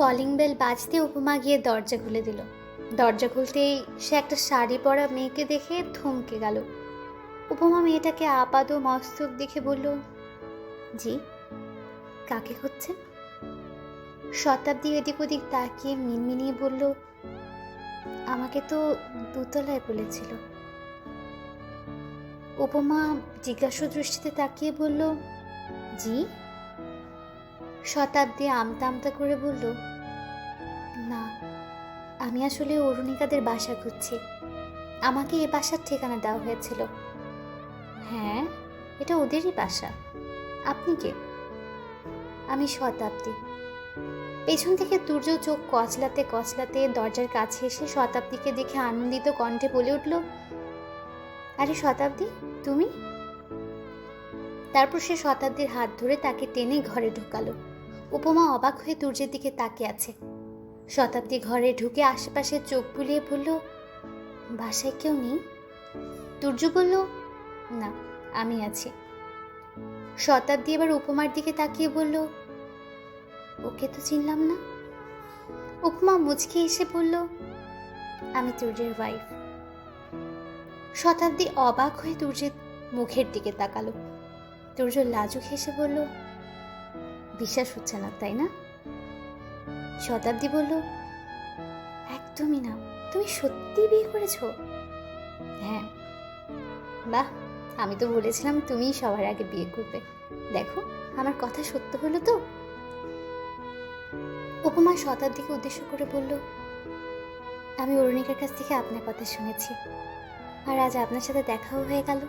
Calling bell বাজতে উপমা গিয়ে দরজা খুলে দিল। দরজা খুলতেই সে একটা শাড়ি পরা মেয়েকে দেখে থমকে গেল। উপমা মেয়েটাকে আপাদ মস্তক দেখে বলল, জি, কাকে হচ্ছে শতাব্দী এদিক ওদিক তাকিয়ে মিনমিনিয়ে বলল, আমাকে তো দুতলায় বলেছিল। উপমা জিজ্ঞাসু দৃষ্টিতে তাকিয়ে বলল, জি? শতাব্দী আমতা আমতা করে বলল, না, আমি আসলে অরুণিকাদের বাসা খুঁজছি। আমাকে এ বাসার ঠিকানা দেওয়া হয়েছিল। হ্যাঁ এটা ওদেরই বাসা। আপনি কে? আমি শতাব্দী। পেছন থেকে তুর্য চোখ কচলাতে কচলাতে দরজার কাছে এসে শতাব্দীকে দেখে আনন্দিত কণ্ঠে বলে উঠল, আরে শতাব্দী, তুমি? তারপর সে শতাব্দীর হাত ধরে তাকে টেনে ঘরে ঢুকালো। উপমা অবাক হয়ে তুর্যের দিকে তাকিয়ে আছে। শতাব্দী ঘরে ঢুকে আশেপাশে চোখ বুলিয়ে বলল, বাসায় কেউ নেই? তুর্য বলল, না, আমি আছি। শতাব্দী এবার উপমার দিকে তাকিয়ে বলল, ওকে তো চিনলাম না। উপমা মুচকে এসে বলল, আমি তুর্যের ওয়াইফ শতাব্দী অবাক হয়ে তুর্যের মুখের দিকে তাকালো। তুর্য লাজুক হেসে বলল, বিশ্বাস হচ্ছে না, তাই না? শতাব্দী বলল, একদমই না, তুমি সত্যি বিয়ে করেছ? হ্যাঁ বাহ, আমি তো বলেছিলাম তুমিই সবার আগে বিয়ে করবে। দেখো, আমার কথা সত্য হলো তো? উপমা শতাব্দীকে উদ্দেশ্য করে বলল, আমি অরুণিকার কাছ থেকে আপনার কথা শুনেছি, আর আজ আপনার সাথে দেখাও হয়ে গেল।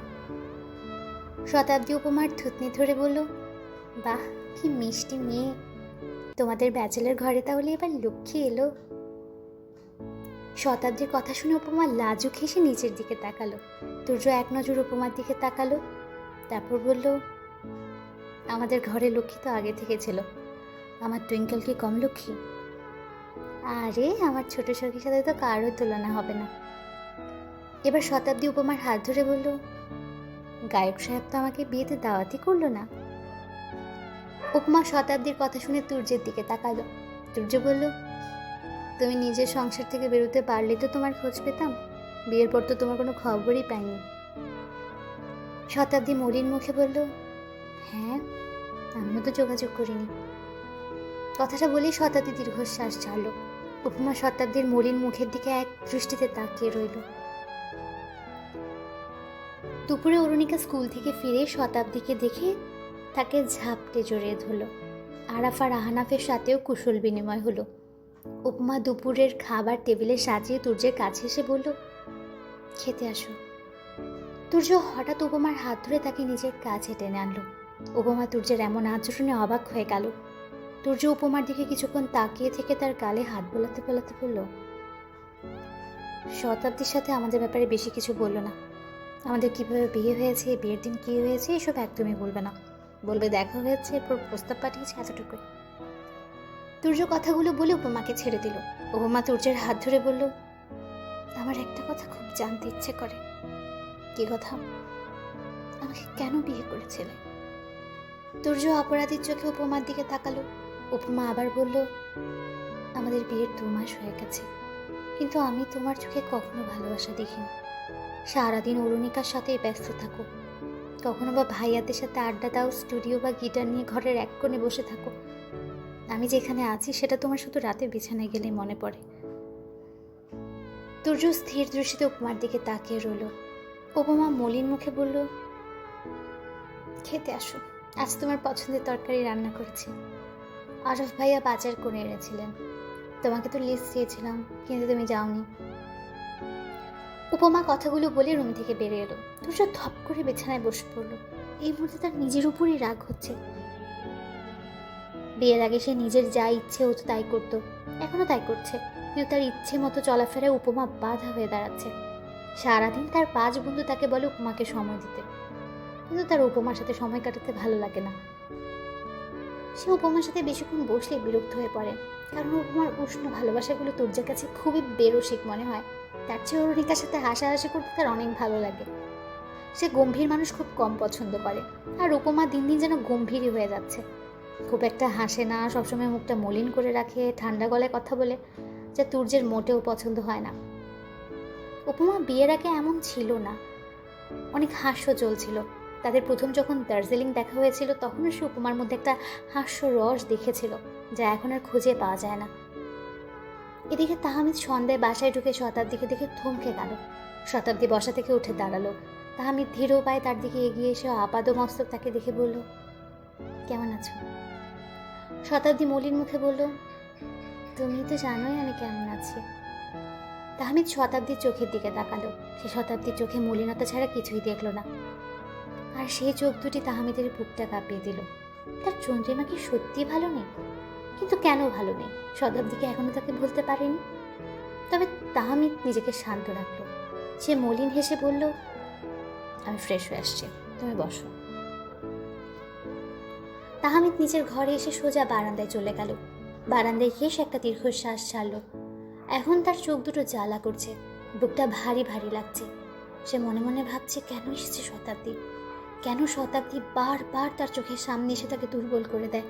শতাব্দী উপমার থুতনি ধরে বলল, বাহ, কি মিষ্টি মেয়ে। তোমাদের ব্যাচেলের ঘরে তাহলে এবার লক্ষ্মী এলো। শতাব্দীর কথা শুনে উপমা লাজুক হেসে নিচের দিকে তাকালো। তুর্য এক নজর উপমার দিকে তাকালো। তারপর বলল, আমাদের ঘরে লক্ষ্মী তো আগে থেকে ছিল। আমার টুইঙ্কেল কি কম লক্ষ্মী? আরে, আমার ছোট সখীর সাথে তো কারোর তুলনা হবে না। এবার শতাব্দী উপমার হাত ধরে বলল গায়ক সাহেব তো আমাকে বিয়েতে দাওয়াতই করল না। উপমা শতাব্দীর কথা শুনে তুর্যের দিকে তাকালো। তুর্য বলল, তুমি নিজের সংসার থেকে বেরোতে পারলে তো তোমার খোঁজ পেতাম। বিয়ের পর তো তোমার কোনো খবরই পাইনি। শতাব্দী মলিন মুখে বলল হ্যাঁ আমিও তো যোগাযোগ করিনি। কথাটা বলেই শতাব্দী দীর্ঘশ্বাস ছাড়ল। উপমা শতাব্দীর মলিন মুখের দিকে এক দৃষ্টিতে তাকিয়ে রইল। দুপুরে অরুণিকা স্কুল থেকে ফিরে শতাব্দীকে দেখে তাকে ঝাপটে জড়িয়ে ধরল। আরাফা রাহানাফের সাথেও কুশল বিনিময় হলো। উপমা দুপুরের খাবার টেবিলে সাজিয়ে তুর্যের কাছে এসে বলল, খেতে আসো। তুর্য হঠাৎ উপমার হাত ধরে তাকে নিজের কাছে টেনে আনলো। উপমা তুর্যের এমন আচরণে অবাক হয়ে গেল। তুর্য উপমার দিকে কিছুক্ষণ তাকিয়ে থেকে তার গালে হাত বোলাতে বোলাতে বলল, শতাব্দীর সাথে আমাদের ব্যাপারে বেশি কিছু বলল না। আমাদের কীভাবে বিয়ে হয়েছে, বিয়ের দিন কী হয়েছে, এসব একদমই বলবে না। বলবে দেখা হয়েছে এরপর প্রস্তাব পাঠিয়েছে এতটুকুই। তুর্য কথাগুলো বলে উপমাকে ছেড়ে দিল। উপমা তুর্যের হাত ধরে বলল, আমার একটা কথা খুব জানতে ইচ্ছে করে। কি কথা? আমাকে কেন বিয়ে করেছিলে? তুর্য অপরাধীর চোখে উপমার দিকে তাকালো। উপমা আবার বলল, আমাদের বিয়ের দু মাস হয়ে গেছে, কিন্তু আমি তোমার চোখে কখনো ভালোবাসা দেখিনি। সারাদিন অরুণিকার সাথে ব্যস্ত থাকো। কখনো বা ভাইয়াদের সাথে আড্ডা দাও, স্টুডিও বা গিটার নিয়ে ঘরের এক কোণে বসে থাকো। আমি যেখানে আছি সেটা তোমার শুধু রাতে বিছানায় গেলেই মনে পড়ে। তুর্য স্থির দৃষ্টিতে উপমার দিকে তাকিয়ে রইল। উপমা মলিন মুখে বলল, খেতে আসো। আজ তোমার পছন্দের তরকারি রান্না করেছি। আরফ ভাইয়া বাজার করে এনেছিলেন। তোমাকে তো লিস্ট দিয়েছিলাম, কিন্তু তুমি যাওনি। উপমা কথাগুলো বলে রুম থেকে বেরিয়ে এলো। তুষার ধপ করে বিছানায় বসে পড়ল। এই মুহূর্তে তার নিজের উপরই রাগ হচ্ছে। বিয়ের আগে সে নিজের যা ইচ্ছে হতো তাই করতো। এখনও তাই করছে। কিন্তু তার ইচ্ছে মতো চলাফেরায় উপমা বাধা হয়ে দাঁড়াচ্ছে। সারাদিন তার পাঁচ বন্ধু তাকে বলে উপমাকে সময় দিতে। কিন্তু তার উপমার সাথে সময় কাটাতে ভালো লাগে না। সে উপমার সাথে বেশিক্ষণ বসলে বিরক্ত হয়ে পড়ে। কারণ উপমার উষ্ণ ভালোবাসাগুলো তুর্যের কাছে খুবই বেরসিক মনে হয়। তার চেয়ে অরুণিকার সাথে হাসাহাসি করতে তার অনেক ভালো লাগে। সে গম্ভীর মানুষ খুব কম পছন্দ করে, আর উপমা দিন দিন যেন গম্ভীরই হয়ে যাচ্ছে। খুব একটা হাসে না, সবসময় মুখটা মলিন করে রাখে, ঠান্ডা গলায় কথা বলে, যা তুর্যের মোটেও পছন্দ হয় না। উপমা বিয়ের আগে এমন ছিল না। অনেক হাস্য চলছিল। তাদের প্রথম যখন দার্জিলিং দেখা হয়েছিল, তখনও সে উপমার মধ্যে একটা হাস্য রস দেখেছিল, যা এখন আর খুঁজে পাওয়া যায় না। এদিকে তাহমিদ সন্ধ্যায় বাসায় ঢুকে শতাব্দীকে দেখে থমকে গেল। শতাব্দী বসা থেকে উঠে দাঁড়াল। তাহমিদ ধীর পায়ে তার দিকে এগিয়ে এসে আপাদ মস্তক তাকে দেখে বলল, কেমন আছো? শতাব্দী মলিন মুখে বলল, তুমি তো জানোই আমি কেমন আছি। তাহমিদ শতাব্দীর চোখের দিকে তাকালো। সে শতাব্দীর চোখে মলিনতা ছাড়া কিছুই দেখল না। আর সেই চোখ দুটি তাহমিদের বুকটা কাঁপিয়ে দিল। তার চন্দ্রিমা কি সত্যি ভালো নেই? কিন্তু কেন ভালো নেই? শতাব্দীকে এখনও তাকে বলতে পারেনি? তবে তাহমিদ নিজেকে শান্ত রাখল। সে মলিন হেসে বলল, আমি ফ্রেশ হয়ে আসছি, তুমি বসো। তাহমিদ নিজের ঘরে এসে সোজা বারান্দায় চলে গেল। বারান্দায় গিয়ে সে একটা দীর্ঘশ্বাস ছাড়ল। এখন তার চোখ দুটো জ্বালা করছে, বুকটা ভারী ভারী লাগছে। সে মনে মনে ভাবছে, কেন এসেছে শতাব্দী? কেন শতাব্দী বারবার তার চোখের সামনে এসে তাকে দুর্বল করে দেয়?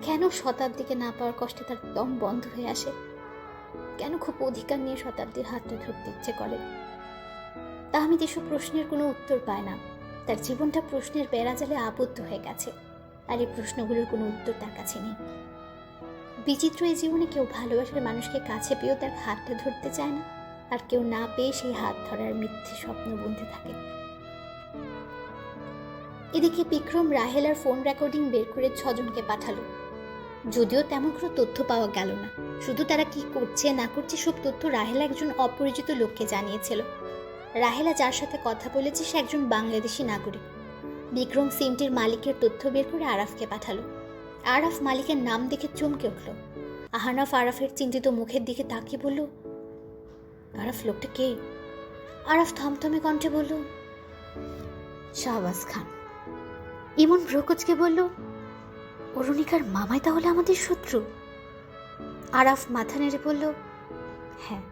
কেন শতাব্দীকে না পাওয়ার কষ্টে তার দম বন্ধ হয়ে আসে? কেন খুব অধিকার নিয়ে শতাব্দীর হাতটা ধরতে ইচ্ছে করে? তাহমিদ এসব প্রশ্নের কোনো উত্তর পায় না, তার জীবনটা প্রশ্নের বেড়াজালে আবদ্ধ হয়ে গেছে, আর এই প্রশ্নগুলোর কোনো উত্তর তার কাছে নেই। বিচিত্র এই জীবনে কেউ ভালোবাসার মানুষকে কাছে পেয়েও তার হাতটা ধরতে চায় না, আর কেউ না পেয়ে সেই হাত ধরার মিথ্যে স্বপ্ন বুনতে থাকে। এদিকে বিক্রম রাহেলার ফোন রেকর্ডিং বের করে ছজনকে পাঠালো। যদিও তেমন কোনো তথ্য পাওয়া গেল না। শুধু তারা কি করছে, না করছে, সব তথ্য রাহেলা একজন অপরিচিত লোককে জানিয়েছিল। রাহেলা যার সাথে কথা বলেছে, সে একজন বাংলাদেশি নাগরিক। বিক্রম সিমটির মালিকের তথ্য বের করে আরাফকে পাঠালো। আরাফ মালিকের নাম দেখে চমকে উঠল। আহানাফ আরাফের চিন্তিত মুখের দিকে তাকিয়ে বলল, আরাফ লোকটা কে? আরাফ থমথমে কণ্ঠে বলল, শাহবাজ খান। ইমন ভ্রকচকে বলল অরুণিকার মামাই তাহলে আমাদের শত্রু? আরাফ মাথা নেড়ে বলল হ্যাঁ।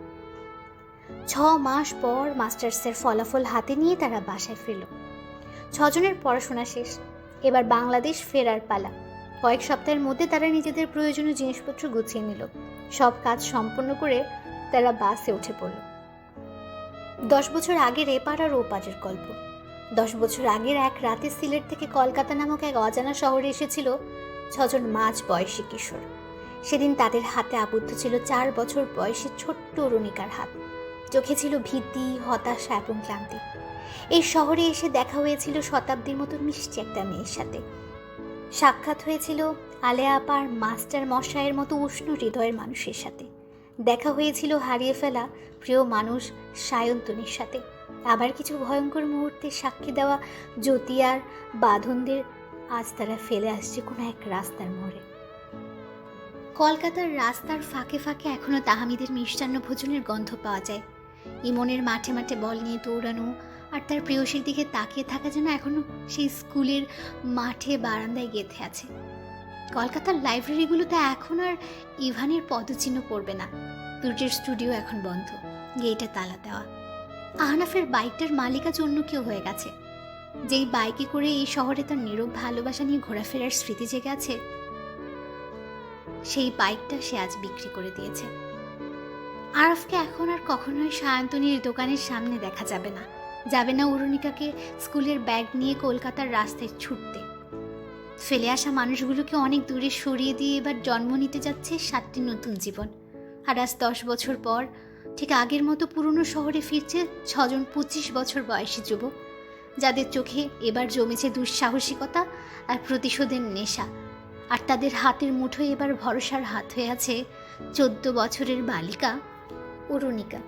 ছ মাস পর মাস্টার্সের ফলাফল হাতে নিয়ে তারা বাসায় ফিরল। ছজনের পড়াশোনা শেষ, এবার বাংলাদেশ ফেরার পালা। কয়েক সপ্তাহের মধ্যে তারা নিজেদের প্রয়োজনীয় জিনিসপত্র গুছিয়ে নিল। সব কাজ সম্পন্ন করে তারা বাসে উঠে পড়ল। দশ বছর আগের এপার আর ওপারের গল্প। দশ বছর আগের এক রাতে সিলেট থেকে কলকাতা নামক এক অজানা শহরে এসেছিল ছজন মাঝ বয়সী কিশোর। সেদিন তাদের হাতে আবদ্ধ ছিল চার বছর বয়সী ছোট্ট অরুণিকার হাত। চোখে ছিল ভীতি, হতাশা এবং ক্লান্তি। এই শহরে এসে দেখা হয়েছিল শতাব্দীর মতো মিষ্টি একটা মেয়ের সাথে। সাক্ষাৎ হয়েছিল আলেয়া আপার মাস্টার মশাইয়ের মতো উষ্ণ হৃদয়ের মানুষের সাথে। দেখা হয়েছিল হারিয়ে ফেলা প্রিয় মানুষ সায়ন্তনীর সাথে। আবার কিছু ভয়ঙ্কর মুহূর্তে সাক্ষী দেওয়া জ্যোতিয়ার বাঁধনদের আজ তারা ফেলে আসছে কোনো এক রাস্তার মোড়ে। কলকাতার রাস্তার ফাঁকে ফাঁকে এখনও তাহামিদের মিষ্টান্ন ভোজনের গন্ধ পাওয়া যায়। ইমনের মাঠে মাঠে বল নিয়ে দৌড়ানো আর তার প্রেয়সীর দিকে তাকিয়ে থাকা যেন এখনও সেই স্কুলের মাঠে বারান্দায় গেঁথে আছে। কলকাতার লাইব্রেরিগুলোতে এখন আর ইভানের পদচিহ্ন পড়বে না। দুর্যের স্টুডিও এখন বন্ধ, গেটে তালা দেওয়া। আহনাফের বাইকটার মালিক অন্য কেউ হয়ে গেছে। যেই বাইকে করে এই শহরে তার নীরব ভালোবাসা নিয়ে ঘোরাফেরার স্মৃতি জেগে আছে, সেই বাইকটা সে আজ বিক্রি করে দিয়েছে। আরফকে এখন আর কখনোই সায়ন্তনীর দোকানের সামনে দেখা যাবে না। যাবে না অরুণিকাকে স্কুলের ব্যাগ নিয়ে কলকাতার রাস্তায় ছুটতে। ফেলে আসা মানুষগুলোকে অনেক দূরে সরিয়ে দিয়ে এবার জন্ম নিতে যাচ্ছে সাতটি নতুন জীবন। আর আজ দশ বছর পর, ঠিক আগের মতো পুরনো শহরে ফিরছে ছজন পঁচিশ বছর বয়সী যুবক। যাদের চোখে এবার জমেছে দুঃসাহসিকতা আর প্রতিশোধের নেশা। আর তাদের হাতের মুঠোয় এবার ভরসার হাত হয়ে আছে চোদ্দ বছরের বালিকা অরুণিকা।